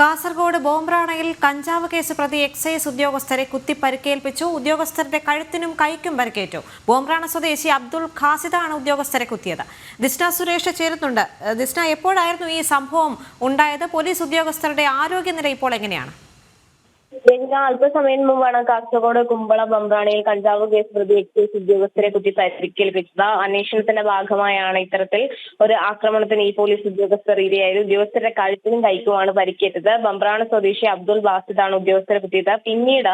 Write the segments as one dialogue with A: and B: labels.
A: കാസർഗോഡ് ബോംബ്രാണയിൽ കഞ്ചാവ് കേസ് പ്രതി എക്സൈസ് ഉദ്യോഗസ്ഥരെ കുത്തി പരിക്കേൽപ്പിച്ചു ഉദ്യോഗസ്ഥരുടെ കഴുത്തിനും കൈക്കും പരിക്കേറ്റു. ബോംബ്രാണ സ്വദേശി അബ്ദുൾ ഖാസിദാണ് ഉദ്യോഗസ്ഥരെ കുത്തിയത്. ദിസ്ന സുരേഷ് ചേരുന്നുണ്ട്. ദിസ്ന എപ്പോഴായിരുന്നു ഈ സംഭവം ഉണ്ടായത്? പോലീസ് ഉദ്യോഗസ്ഥരുടെ ആരോഗ്യനില ഇപ്പോൾ എങ്ങനെയാണ്?
B: കഴിഞ്ഞ അല്പസമയം മുമ്പാണ് കാസർഗോഡ് കുമ്പള ബംബ്രാണിയിൽ കഞ്ചാവ് കേസ് പ്രതി എക്സൈസ് ഉദ്യോഗസ്ഥരെ കുത്തി പരിക്കേൽപ്പിച്ചത്. അന്വേഷണത്തിന്റെ ഭാഗമായാണ് ഇത്തരത്തിൽ ഒരു ആക്രമണത്തിന് ഈ പോലീസ് ഉദ്യോഗസ്ഥർ ഇരയായത്. ഉദ്യോഗസ്ഥരുടെ കഴുത്തിനും കൈക്കുമാണ് പരിക്കേറ്റത്. ബംബ്രാണ സ്വദേശി അബ്ദുൾ ബാസിദാണ് ഉദ്യോഗസ്ഥരെ കുത്തിയത്. പിന്നീട്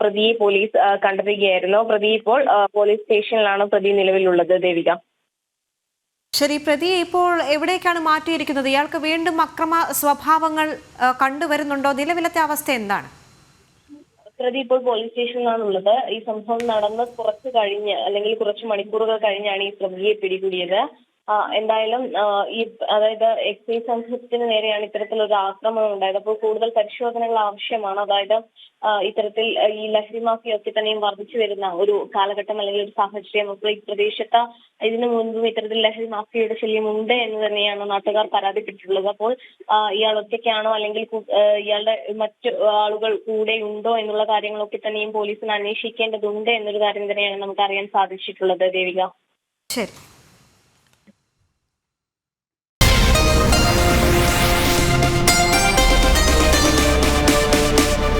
B: പ്രതിയെ പോലീസ് കണ്ടെത്തുകയായിരുന്നു. പ്രതി ഇപ്പോൾ പോലീസ് സ്റ്റേഷനിലാണ് പ്രതി നിലവിലുള്ളത്. ദേവിക.
A: ശരി പ്രതിയെ ഇപ്പോൾ എവിടേക്കാണ് മാറ്റിയിരിക്കുന്നത്? ഇയാൾക്ക് വീണ്ടും അക്രമ സ്വഭാവങ്ങൾ കണ്ടുവരുന്നുണ്ടോ? നിലവിലത്തെ അവസ്ഥ എന്താണ്?
B: പ്രതി ഇപ്പോൾ പോലീസ് സ്റ്റേഷനിലാണുള്ളത്. ഈ സംഭവം നടന്ന് കുറച്ച് കഴിഞ്ഞ് അല്ലെങ്കിൽ കുറച്ച് മണിക്കൂറുകൾ കഴിഞ്ഞാണ് ഈ പ്രതിയെ പിടികൂടിയത്. എന്തായാലും ഈ അതായത് എക്സൈസ് സംഘത്തിന് നേരെയാണ് ഇത്തരത്തിലൊരു ആക്രമണം ഉണ്ടായത്. അപ്പോൾ കൂടുതൽ പരിശോധനകൾ ആവശ്യമാണ്. അതായത് ഇത്തരത്തിൽ ഈ ലഹരി മാഫിയ ഒക്കെ തന്നെയും വർദ്ധിച്ചു വരുന്ന ഒരു കാലഘട്ടം അല്ലെങ്കിൽ ഒരു സാഹചര്യം. അപ്പോൾ ഈ പ്രദേശത്ത് ഇതിനു മുൻപും ഇത്തരത്തിൽ ലഹരി മാഫിയയുടെ ശല്യം ഉണ്ട് എന്ന് തന്നെയാണ് നാട്ടുകാർ പരാതിപ്പെട്ടിട്ടുള്ളത്. അപ്പോൾ ഇയാൾ ഒറ്റയ്ക്കാണോ അല്ലെങ്കിൽ ഇയാളുടെ മറ്റു ആളുകൾ കൂടെ ഉണ്ടോ എന്നുള്ള കാര്യങ്ങളൊക്കെ തന്നെയും പോലീസിന് അന്വേഷിക്കേണ്ടതുണ്ട് എന്നൊരു കാര്യം തന്നെയാണ് നമുക്ക് അറിയാൻ സാധിച്ചിട്ടുള്ളത് ദേവിക.
A: ശരി.